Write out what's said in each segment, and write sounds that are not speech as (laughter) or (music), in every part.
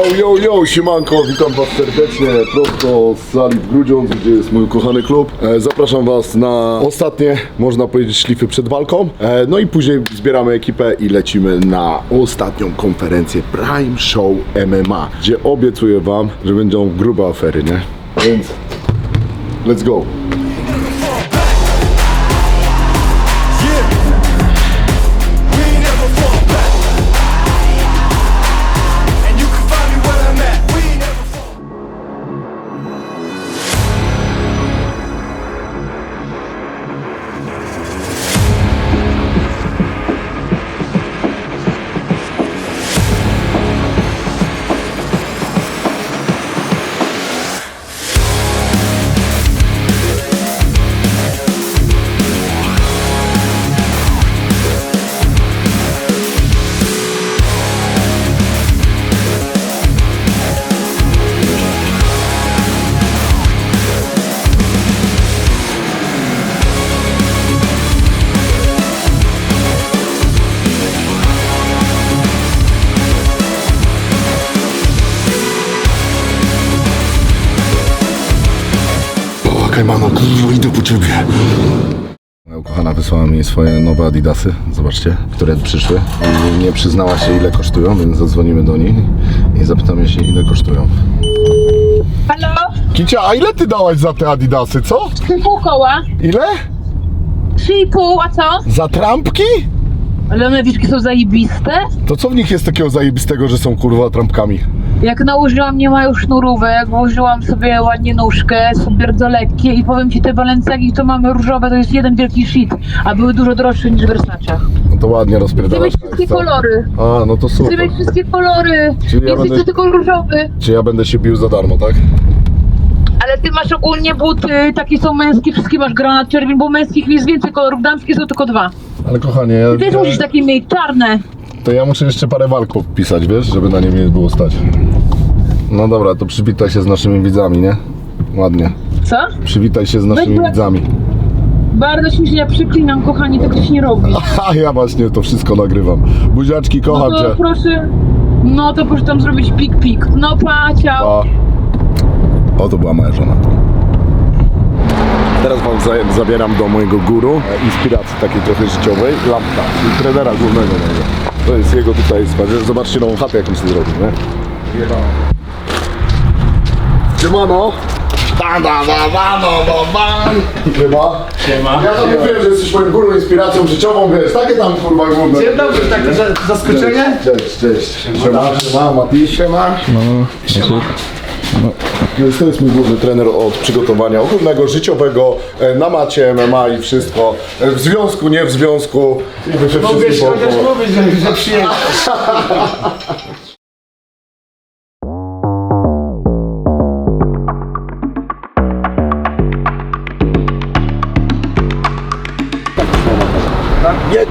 Yo, yo, yo, siemanko, witam was serdecznie prosto z sali w Grudziądz, gdzie jest mój ukochany klub. E, zapraszam was na ostatnie, można powiedzieć, szlify przed walką. E, no i później zbieramy ekipę i lecimy na ostatnią konferencję Prime Show MMA, gdzie obiecuję wam, że będą grube afery, nie? Więc let's go. Po ciebie. Moja ukochana wysłała mi swoje nowe adidasy, zobaczcie, które przyszły. I nie przyznała się ile kosztują, więc zadzwonimy do niej i zapytamy się ile kosztują. Halo? Kicia, a ile ty dałaś za te adidasy, co? 3,5 koła. Ile? 3,5, a co? Za trampki? Ale one wiszki są zajebiste. To co w nich jest takiego zajebistego, że są kurwa trampkami? Jak nałożyłam, nie mają sznurówek, włożyłam sobie ładnie nóżkę, są bardzo lekkie i powiem ci, te Balenciagi, co mamy różowe, to jest jeden wielki shit, a były dużo droższe niż w Versace. No to ładnie Chcę rozpierdalasz. mieć wszystkie hajs, co? kolory. A, no to Chcę super. mieć wszystkie kolory. Czyli ja Jesteś będę- tylko różowy. Czy ja będę się bił za darmo, tak? Ale ty masz ogólnie buty, takie są męskie, wszystkie masz granat czerwień, bo męskich jest więcej kolorów, damskie są tylko dwa. Ale kochanie, ja, Ty też musisz takie mieć, czarne. to ja muszę jeszcze parę walk podpisać, wiesz, żeby na nie nie było stać. No dobra, to przywitaj się z naszymi widzami, nie? Ładnie. Co? Przywitaj się z naszymi Dobra. widzami. Bardzo śmiesznie, ja przeklinam, kochani, tak ktoś nie robi. (laughs) A ja właśnie to wszystko nagrywam. Buziaczki, kocham No to cię. proszę, no to proszę tam zrobić pik pik. No pa, ciao. A. O, to była moja żona. Teraz wam za, zabieram do mojego guru, e, inspiracji takiej trochę życiowej, Lampka, czyli trenera głównego mojego. To jest jego tutaj. Zobaczcie nową chatę, jaką sobie zrobił, nie? Siemano! Da, da, da, no, no, ban. Siema. Siema. Ja to mówiłem, że jesteś moim górą inspiracją życiową, wiesz, takie tam kurwa główne. Dzień dobry, tak za- zaskoczenie? Cześć, cześć. Siema, siema, Mati, siema. No, to jest, to jest mój główny trener od przygotowania ogólnego, życiowego, e, na macie MMA i wszystko. E, W związku, nie w związku. I wy się wszyscy po- chociaż po- mówić, że, że. (laughs) (laughs)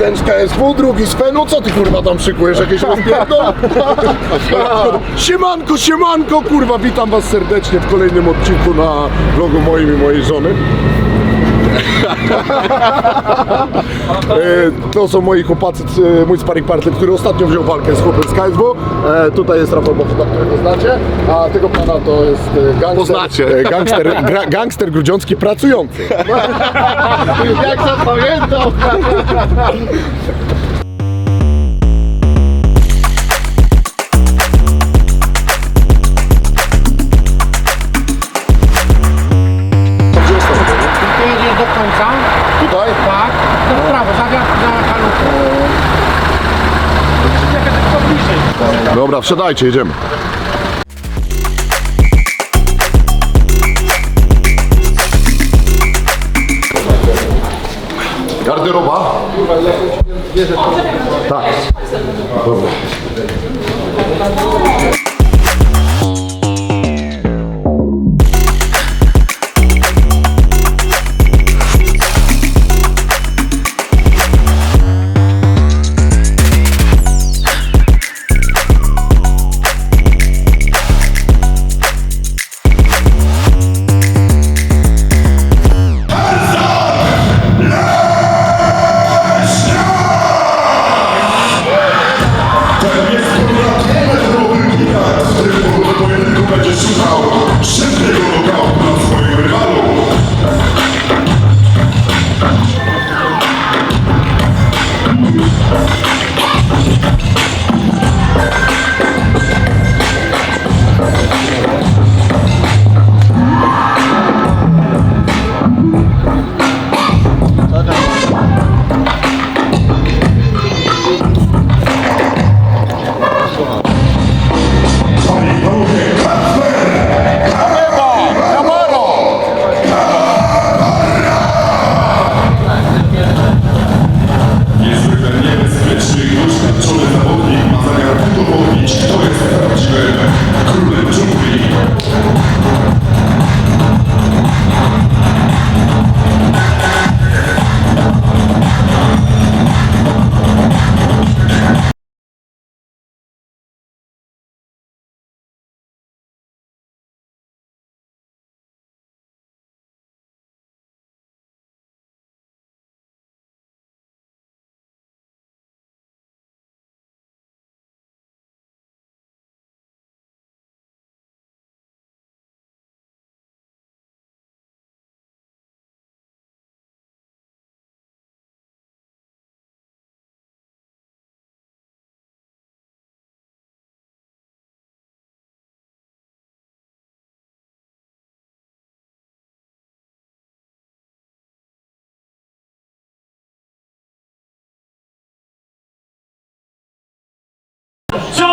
Jeden z KSW, drugi z Fenu, co ty kurwa tam szykujesz, jakieś rozpierdol? (laughs) siemanko, siemanko, kurwa, witam was serdecznie w kolejnym odcinku na vlogu moim i mojej żony. E, to są moi chłopacy, mój sparring partner, który ostatnio wziął walkę z chłopem z KSW. E, tutaj jest Rafał Bofuta, którego znacie, a tego pana to jest e, gangster, Poznacie. e, gangster, gra, gangster grudziącki pracujący. (laughs) Jak zapamiętał! Dobra, wsiadajcie, jedziemy. Garderoba? Tak. Dobra.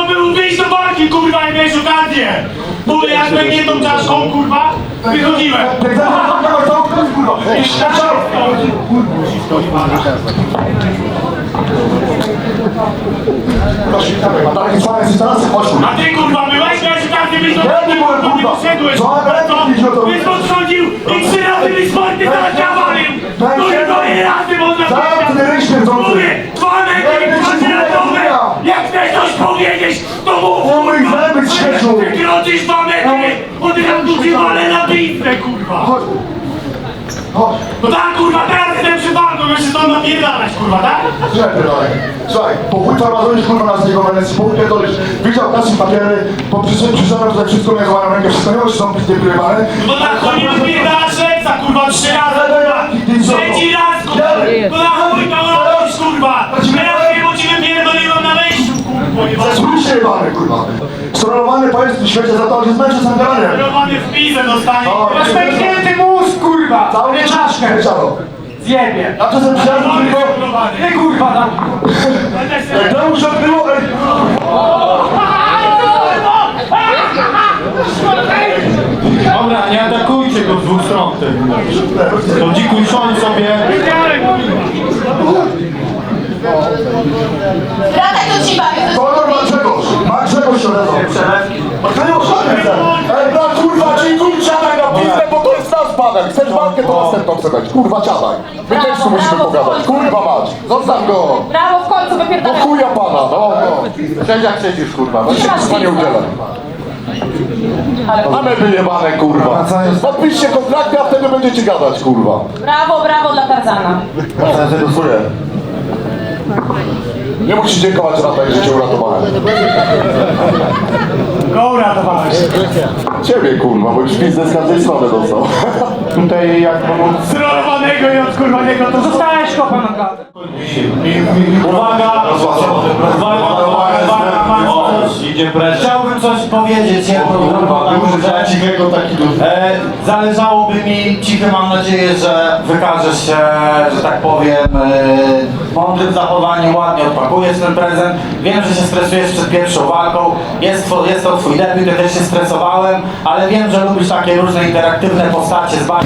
Było wyjść do walki, kurwa, i mieć okazję! Bo jakby nie tą czaszką, kurwa, wychodziłem! I szczerze, Taki fajny jesteś teraz? Chodź tu. A ty, kurwa, byłeś, miałeś okazję wyjść do Ja walki, nie byłem, kurwa, nie kurwa. poszedłeś! Co, ale Co? jak widział to? Byś podchodził i trzy razy byś sporty teraz zawalił! No i i razy można dwa metry to mów, Umyj kurwa! zęby, śmieciu. Wykroczysz dwa metry, od razu ci walę na bitwę, kurwa! Chodź. Chodź. No tak, kurwa, teraz jestem przy banku, jeszcze to napierdalać, kurwa, tak? Słuchaj, pierdolę. Słuchaj, po chuj farmazonisz kurwa nas niego wenecji, po chuj pierdolisz. Widział kasy papiery, przyszedł, przyszedłem tutaj wszystko miałem złamaną rękę, wszystko nie możesz są pizdy prywane. No tak, to nie napierdala szepsa, kurwa, trzy razy, kurwa! Trzeci raz, kurwa! No na chuj kurwa! Zasłużysz się jebany, kurwa. Storolowany pojazd w tym świecie za to, że zmęczy sam garaniem. Kierowany w pizę dostanie! O, Masz pęknięty mózg, kurwa! Cały nie czaszkę. Zjebie! A to sobie przyjazd tylko... Nie kurwa, tam! Jak to już odbyło, ej. Dobra, nie atakujcie go z dwóch stron. To dzikuj siądź sobie. Radek do ciebie, Kolor ma Grzegorz. Ma to nie oszczędzę chcę. Ej, kurwa, dziękuj, siadaj na pizdę, bo to jest nasz panem. Chcesz walkę, to następną chcę dać. Kurwa, siadaj. My też tu musimy pogadać. Kurwa mać. Zostaw go. brawo w końcu Do wypierdalaj. chuja pana, no, no. Siedź jak siedzisz, kurwa. No się kurwa nie udzielę. Mamy wyjebane, kurwa. Podpiszcie kontrakty, a wtedy będziecie gadać, kurwa. Brawo, brawo dla Tarzana. Czuję. Nie musisz dziękować Rataj, że cię uratowałem. Go uratowałeś! Ciebie, kurwa, bo już pizdę z każdej strony dostał. (laughs) Tutaj jak pomóc... Zrolowanego i odkurwanego, to zostałeś kopem na klatę! Uwaga! Uwaga, uwaga, uwaga, Idzie. Chciałbym coś powiedzieć jedną drugą taką rzecz. cichego taki duży. E, zależałoby mi, cichy mam nadzieję, że wykażesz się, że tak powiem, e, mądrym zachowaniem, ładnie odpakujesz ten prezent. Wiem, że się stresujesz przed pierwszą walką, jest, to- jest to twój debiut, ja też się stresowałem, ale wiem, że lubisz takie różne interaktywne postacie z bajki,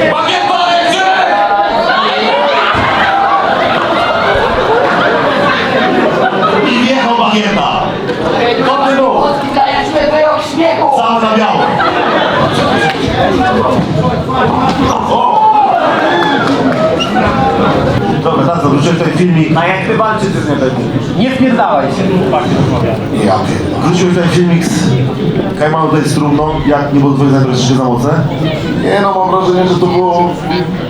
Tak, tutaj filmik. A jak ty walczysz z nie będziesz? Nie wpierdałaj się! Ja pierdolę. Wróciłem tutaj filmik z Kajmanu tutaj z trumną. Jak nie było twoje zainteresowanie za mocne? Nie no, mam wrażenie, że to było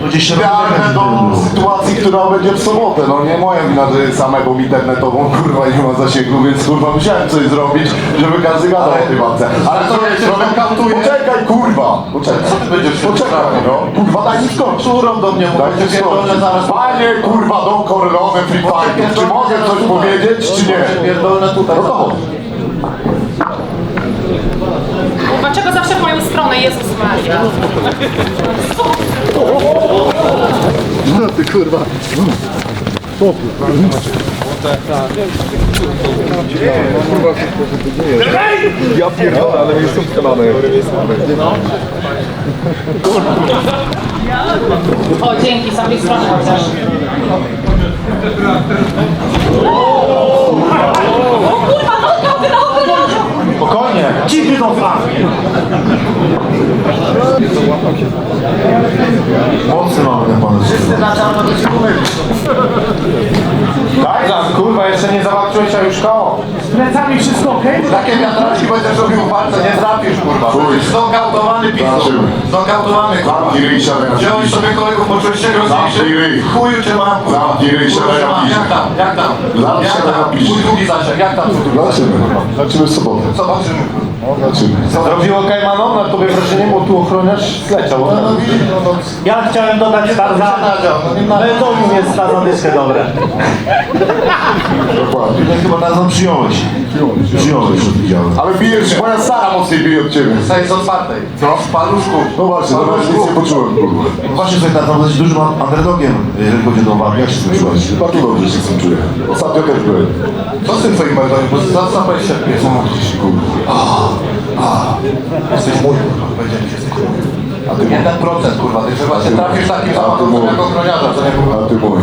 gdzieś realne do sytuacji, która będzie w sobotę. No nie moja wina, że jest samego internetową, kurwa, nie ma zasięgu, więc kurwa musiałem coś zrobić, żeby każdy gadał o tej walce. Ale to jest Poczekaj, kurwa! Poczekaj. Co ty będziesz Poczekaj, no. Kurwa, daj mi skończyć. Szurą do mnie Daj mi skończyć. Panie, kurwa, Don Corleone Free Fighter, czy mogę coś powiedzieć, czy nie? Pierdolne tutaj. No to chodź. No ty kurwa. Ja pierdolę, ale jest ustalane. O, dzięki, z tamtej strony chociaż. O kurwa, no to no, no, Spokojnie, cichy tą flankę. Mocny mamy ten pan. Wszyscy na czarno do Tarzan, kurwa, jeszcze nie zawalczyłeś, a już koło. Z plecami wszystko okej? Takie wiatraczki będziesz robił w walce, nie trafisz kurwa. Znokautowany pisto. Znokautowany kurwa. Zamknij ryj, siadaj na Wziąłeś pisto. sobie kolegów, poczułeś się Zamknij groźniejszy. ryj. Chuju cię mam kurwa. Zamknij ryj, Chuju siadaj cię na mam. piście. Jak tam, jak tam? Zaraz Jak siadaj tam? na piście. Mój drugi jak tam? Zobaczymy. Zobaczymy w sobotę. Zobaczymy. Zrobiło Kajmanon na tobie wrażenie, bo tu ochroniarz zleciał. No widzisz, no no. Ja chciałem dodać Tarzana. Melodonium jest na zadyszkę dobre. Dokładnie. Chyba nas przyjąłeś. Przyjąłeś, że widziałem. Ale bijesz, moja stara mocniej bije od ciebie. Sejs otwartej. Co? Z paluszków. No właśnie, to nawet nic nie poczułem, kurwa. No Właśnie sobie tam dosyć dużym underdogiem, jeżeli chodzi o walkę. Jak się z tym czułeś? Bardzo dobrze się z tym czuję. Ostatnio też byłem. Co z tym twoim melodoniem? Bo za co powiedzieć się pies? Jesteś mój, kurwa. Powiedziałem, że jesteś mój. A ty jeden procent, kurwa. Ty chyba się trafisz takim samochodem jak ochroniarza, co nie kurwa. A ty mój.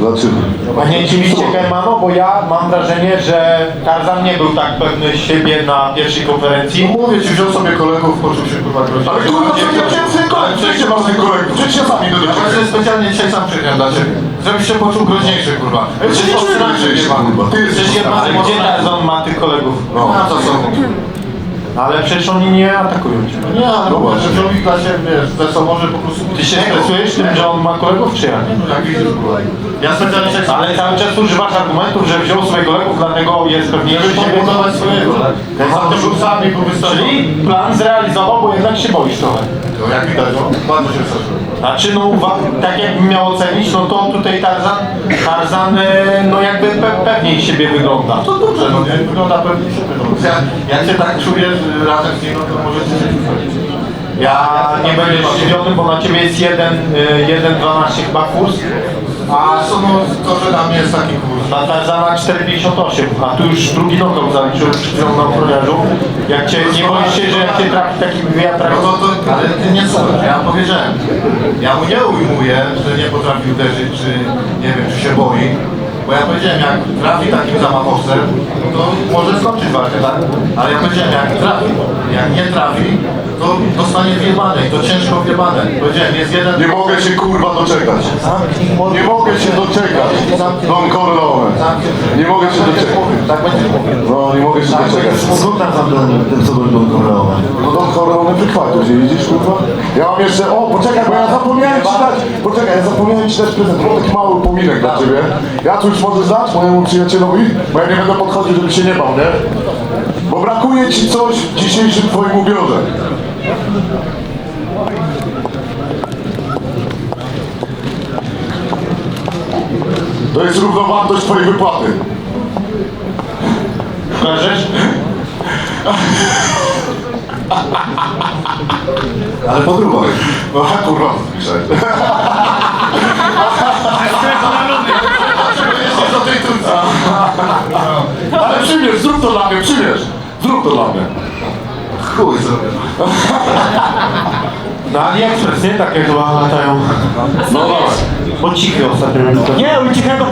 Zaczynamy. A nie dziwicie Kajmano, bo ja mam wrażenie, że Tarzan nie był tak pewny siebie na pierwszej konferencji. Mówię ci, wziął sobie kolegów, poczuł się kurwa groźnie. Ale kurwa, co ja wziąłem sobie kolegów? Przecież masz tych kolegów. Przecież się sami do Ja właśnie specjalnie dzisiaj sam przyjechałem dla ciebie. Żebyś się poczuł groźniejszy, kurwa. Ja się nie czuję groźniejszy, kurwa. Ty jesteś Przecież jedna Ale gdzie Tarzan ma tych kolegów? No, są. Ale przecież oni nie atakują cię. Nie, no właśnie, że w klasie, wiesz, to może po prostu... Ty się stresujesz tym, że on ma kolegów, czy jak? Jak widzisz, kurwa. Ja specjalnie się Ale cały czas używasz argumentów, że wziął swoich kolegów, dlatego jest pewniejszy Żeby siebie. budować swojego. Ja za tym rzucami był. Czyli plan zrealizował, bo jednak się boisz trochę. Jak widać, no, bardzo się wystraszyłem. Znaczy no tak jakbym miał ocenić, no to tutaj Tarzan, Tarzan e, no jakby pe pewniej siebie wygląda. To dobrze, no nie? Wygląda pewnie siebie. No. Ja, jak się tak czujesz razem z nim, no to możecie się wychodzić. Ja nie będę zdziwiony, bo na ciebie jest jeden, e, jeden 12 chyba kurs, A co, no, to, że mnie jest taki kurs. na Tarzana 4,58, a tu już drugi knockout zaliczył przed chwilą na ochroniarzu. Jak cię, nie boisz się, że jak cię trafi taki wiatrak, No to, to, ale ty nie słuchasz, ja powiedziałem. Ja mu nie ujmuję, że nie potrafi uderzyć, czy nie wiem, czy się boi. Bo ja powiedziałem, jak trafi takim zamachowcem, to może skończyć walkę, tak? Ale ja powiedziałem, jak trafi, jak nie trafi, to dostanie wjebane i to ciężko wjebane. Powiedziałem, jest jeden... Nie mogę się kurwa doczekać. Nie mogę się doczekać. Don Corleone. Nie mogę się doczekać. Tak będzie mówił. No, nie mogę się doczekać. Skąd tam ten, ten co był Don Corleone? No Don Corleone wychwycił się, widzisz kurwa? Ja o poczekaj, bo ja zapomniałem ci dać, poczekaj, ja zapomniałem ci dać prezent, mam taki mały upominek dla ciebie. Ja już możesz dać mojemu przyjacielowi, bo ja nie będę podchodził, żeby się nie bał, nie? Bo brakuje ci coś w dzisiejszym twoim ubiorze. To jest równowartość twojej wypłaty. kojarzysz? (laughs) Ale po drugą. No kurwa, słyszałem. do tej Turcji. Ale przymierz, zrób to dla mnie, przymierz. Zrób to dla mnie. Chuj zrobię. Na AliExpress, nie? Takie chyba latają. No dobra. Bo cichy ostatnio. Nie, u cichego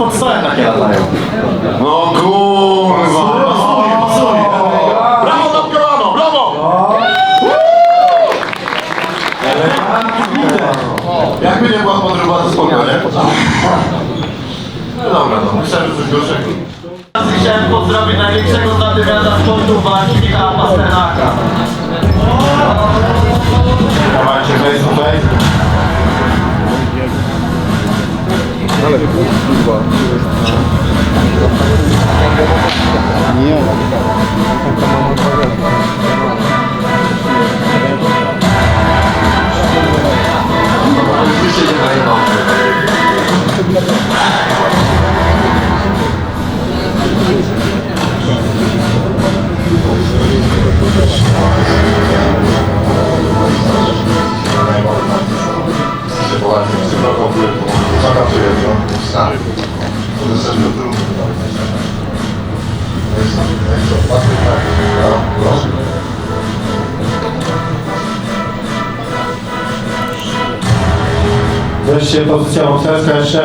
Weźcie pozycję bokserska jeszcze.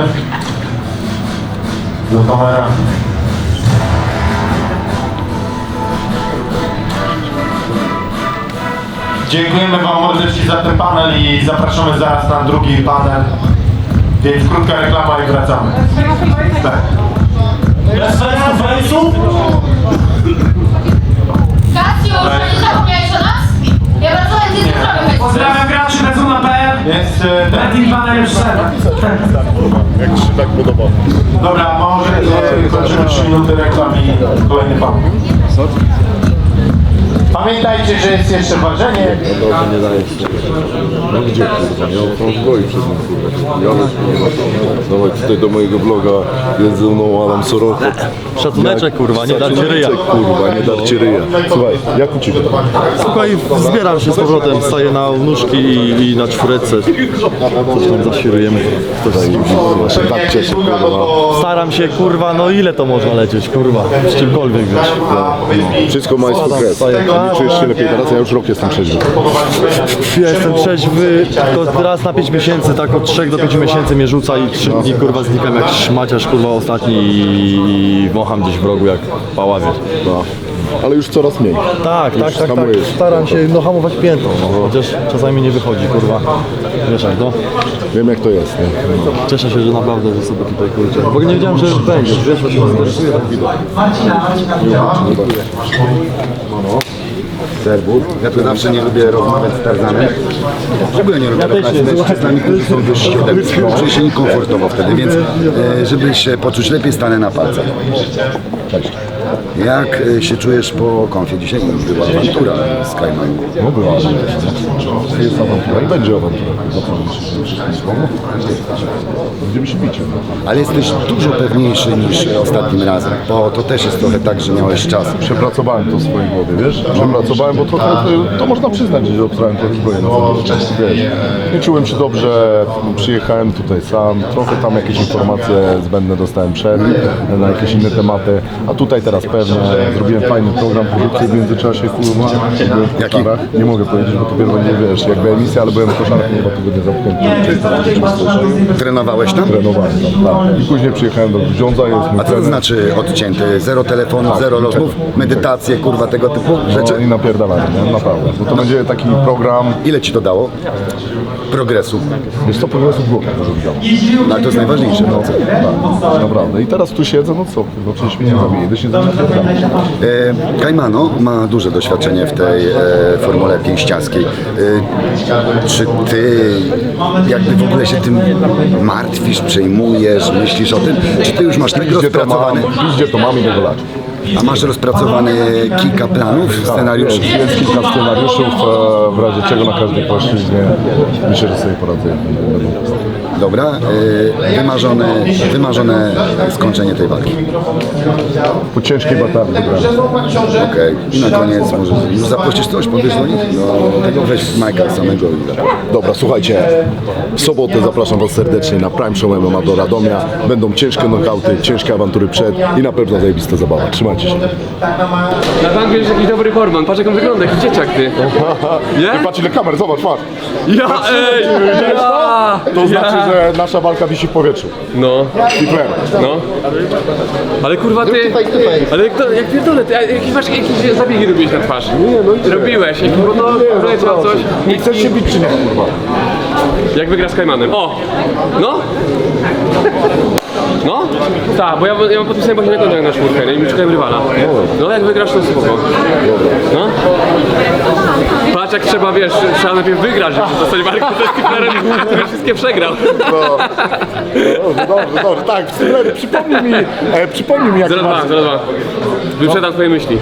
Do kamera. Dziękujemy Wam morderci za ten panel i zapraszamy zaraz na drugi panel. Więc krótka reklama i wracamy. Tak. Bez sensu, sensu? Kasiu, nie zapomniałeś o nas? Ja bardzo chętnie z zrobię. Pozdrawiam graczy Bezuna.pl. Więc e, ten Betting Panel już wszedł. Jak Ci się tak podoba. Dobra, może e, kończymy 3 minuty reklam i kolejny pan. Pamiętajcie, że jest jeszcze ważenie. Dobrze, nie daje się. No gdzie kurwa, ja mam boi przez mnie kurwa. Ja ma. Dawaj tutaj do mojego vloga jest ze mną Adam Soroka. Szacuneczek kurwa, nie darcie ryja. Kurwa, nie darcie ryja. Słuchaj, jak u Ciebie? Słuchaj, zbieram się z powrotem, staję na nóżki i, i na czwóreczce. Coś tam zaświrujemy. Ktoś z kimś. Kurwa, się tak cieszę, kurwa. Staram się kurwa, no ile to można lecieć kurwa, z czymkolwiek wiesz. Wszystko ma swój kres. Staję. Czujesz się lepiej teraz? Ja już rok jestem trzeźwy. Ja jestem trzeźwy, to raz na 5 miesięcy, tak od 3 do 5 miesięcy mnie rzuca i 3 dni kurwa znikam jak szmaciarz kurwa ostatni i, wącham gdzieś w rogu jak paławiec. No. Ale już coraz mniej. Tak, Już tak, tak, tak. hamujesz. Staram się no, hamować piętą, no, chociaż czasami nie wychodzi, kurwa. Wiesz jak, no. Wiem jak to jest, nie? Cieszę się, że naprawdę, że sobie tutaj kurczę. Ogóle nie wiedziałem, że będziesz, wiesz, bo cię interesuje tak widok. Serwus. Ja tu zawsze nie lubię rozmawiać z Tarzanem. W ogóle nie lubię rozmawiać z mężczyznami, którzy są wyżsi ode mnie. (laughs) Czuję się niekomfortowo wtedy, więc e, żeby się poczuć lepiej, stanę na palcach. Cześć. Jak e, się czujesz po konfie? Dzisiaj była awantura z Kajmanem. No była. Jest awantura i będzie awantura. Będziemy się bić. Ale jesteś dużo pewniejszy niż ostatnim razem, bo to też jest trochę tak, że miałeś czas. Przepracowałem to w swojej głowie, wiesz? Przepracowałem, bo trochę to, to można przyznać, że obstrałem to zbroję wiesz. Nie czułem się dobrze, przyjechałem tutaj sam, trochę tam jakieś informacje zbędne dostałem przed, na jakieś inne tematy, a tutaj teraz pewnie zrobiłem fajny program produkcji w międzyczasie, kurwa, byłem w koszarach, nie mogę powiedzieć, bo to będzie, wiesz, jakby emisja, ale byłem w koszarach, nie dwa tygodnie zamknięty, Trenowałeś tam? trenowałem tam, tak. I później przyjechałem do Grudziądza, jest mój A co to trener. znaczy odcięty? Zero telefonu, zero rozmów, medytacje, kurwa, tego typu No rzeczy? i napierdalamy, nie? naprawdę. Bo to będzie taki program, Ile ci to dało? Progresu. wiesz co, progresu w widziałem. No, ale to jest najważniejsze. No. Tak, naprawdę. I teraz tu siedzę, no co, no przecież mnie nie zabije, zacznie E, Kajmano ma duże doświadczenie w tej e, formule pięściarskiej. E, czy ty jakby w ogóle się tym martwisz, przejmujesz, myślisz o tym? Czy ty już masz tak to rozpracowany, gdzie to mam i tego lać. A masz rozpracowany kilka planów, scenariuszy? Jest, jest kilka scenariuszów, e, w razie czego na każdej płaszczyźnie myślę, że sobie poradzę. Dobra, e, wymarzone, wymarzone skończenie tej walki. Po ciężkiej batalii wygrałem. Okej. I na koniec może już zaprosisz coś, powiesz do nich? No, tego weź Majka samego i Dobra, słuchajcie, w sobotę zapraszam Was serdecznie na Prime Show MMA do Radomia. Będą ciężkie knockouty, ciężkie awantury przed i na pewno zajebista zabawa. Trzymajcie się. Na bank jest jakiś dobry hormon, patrz jak on wygląda, jaki dzieciak ty. (laughs) Nie? Ty patrz ile kamer, zobacz, patrz. Ja, ej! (laughs) Ja! To znaczy, że nasza walka wisi w powietrzu. No, Stifler. no. Ale kurwa ty... Ale jak, to, jak pierdolę, ty, a jakieś, masz, jakieś zabiegi robiłeś na twarz? Nie, no Robiłeś, jakieś, bo to wleciał coś. Nie chcesz się bić czy nie, kurwa? Jak wygra z Kajmanem. O! No! No? Tak, bo ja, ja mam podpisany właśnie na kontrakt na czwórkę, nie? I czekałem rywala. No, jak wygrasz, to spoko. No? Patrz, jak trzeba, wiesz, trzeba najpierw wygrać, żeby dostać walkę ze Stiflerem, który wszystkie przegrał. No. Dobrze, dobrze, dobrze. Tak, Stifler, przypomnij mi, e, przypomnij mi jak 0-2, masz... 0-2. Wyprzedam twoje myśli.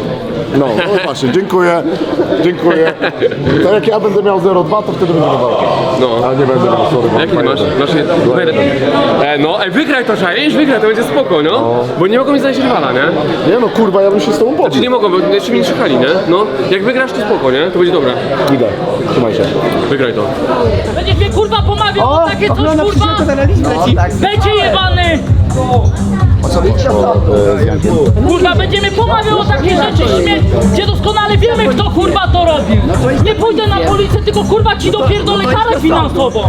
No, no właśnie, dziękuję, dziękuję. To jak ja będę miał 0,2, to wtedy będzie walka. No. Ale nie będę miał, sorry. Jaki masz? 2,1. Masz e, no, ej, wygraj to, czaisz? Wygraj, to będzie spoko, no. Bo nie mogą mi znaleźć rywala, nie? Nie no, kurwa, ja bym się z tobą Czy pobił. nie mogą, bo jeszcze mnie nie szukali, nie? No, jak wygrasz, to spoko, nie? To będzie dobra. Idę, trzymaj się. Wygraj to. Będziesz mnie kurwa pomawiał o takie coś kurwa! Będzie jebany! Kurwa, będziemy pomawiał o takie rzeczy śmierć, gdzie doskonale wiemy, kto kurwa to robił. Nie pójdę na policję, tylko kurwa ci dopierdolę karę finansową.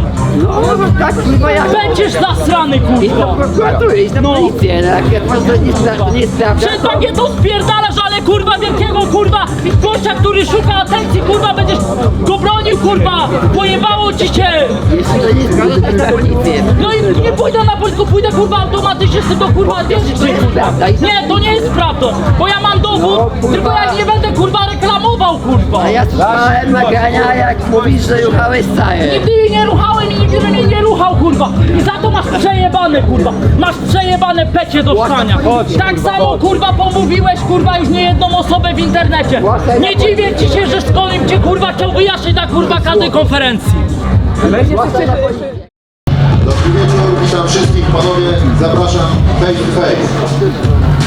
Tak, kurwa, jak... Będziesz zasrany, Idź kurwa. idź na policję, no, jak masz to nie, spra- to nie sprawdza, Przed bagietą spierdalasz, ale kurwa wielkiego kurwa gościa, który szuka atencji, kurwa będziesz go bronił, kurwa! Pojebało ci się! to to policję. No i nie pójdę na Polskę, pójdę kurwa automatycznie z tego kurwa To idź na Nie, to nie jest prawdą, bo ja mam dowód, tylko ja nie będę kurwa reklamował, kurwa! A ja słyszałem nagrania, jak mówisz, że ruchałeś cały. Nigdy jej nie ruchałem i nigdy mnie nie ruchał, kurwa! I za to masz przejebane, kurwa! Masz przejebane pecie do stania! Tak samo, kurwa, pomówiłeś, kurwa, już nie jedną osobę w internecie! Nie dziwię ci się, że Skolim cię, kurwa, chciał wyjaśnić na, kurwa, każdej konferencji! Dobry wieczór, witam wszystkich panowie, zapraszam face to face.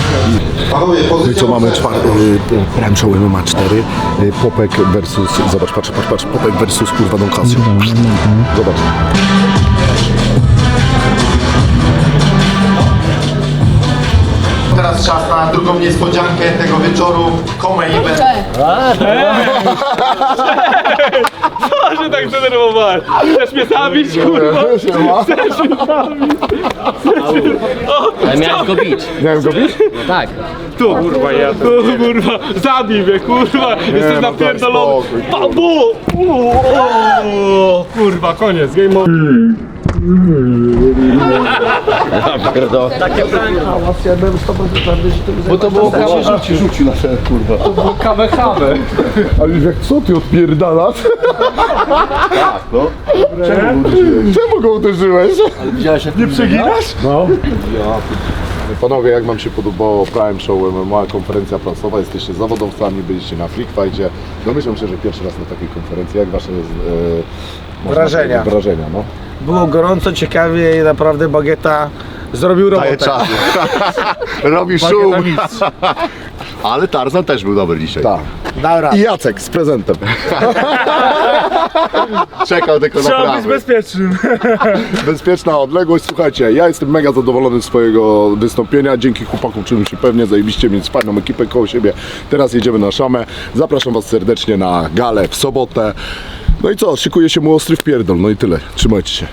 No i co mamy czwarty, Prime Show MMA 4, y, Popek versus, zobacz, patrz, patrz, patrz, Popek versus kurwa Don Casio. Zobacz. Teraz czas na drugą niespodziankę tego wieczoru. Come event. Co się tak zdenerwowałeś? Chcesz mnie zabić, kurwa? Chcesz mnie zabić? Ale miałem go bić. Miałem go bić? Tak. Tu kurwa ja, tu kurwa, zabij mnie, kurwa, jesteś no, napierdolony. daj spokój. Babu! O, kurwa, koniec, game over. Bo to było kawę rzuci, rzuci na ten kurwa. To było kawę kawę. Ale jak co ty odpierdalasz? Tak, no. Czemu go uderzyłeś? Czemu go uderzyłeś? Ale widziałeś jak Nie przeginasz? No. Panowie, jak wam się podobało Prime Show MMA, konferencja prasowa, jesteście zawodowcami, byliście na Freak Fightie. Domyślam się, że pierwszy raz na takiej konferencji. Jak wasze e, Wrażenia. wrażenia, no? Było gorąco, ciekawie i naprawdę Bagieta zrobił robotę. (laughs) Robi szum. (laughs) Ale Tarzan też był dobry dzisiaj. Tak. Dobra. I Jacek z prezentem. (laughs) Czekał tylko na Trzeba być prawy. bezpiecznym. Bezpieczna odległość. Słuchajcie, ja jestem mega zadowolony z swojego wystąpienia. Dzięki chłopakom czułem się pewnie, zajebiście mieć fajną ekipę koło siebie. Teraz jedziemy na szamę. Zapraszam was serdecznie na galę w sobotę. No i co, szykuje się mu ostry wpierdol. No i tyle. Trzymajcie się.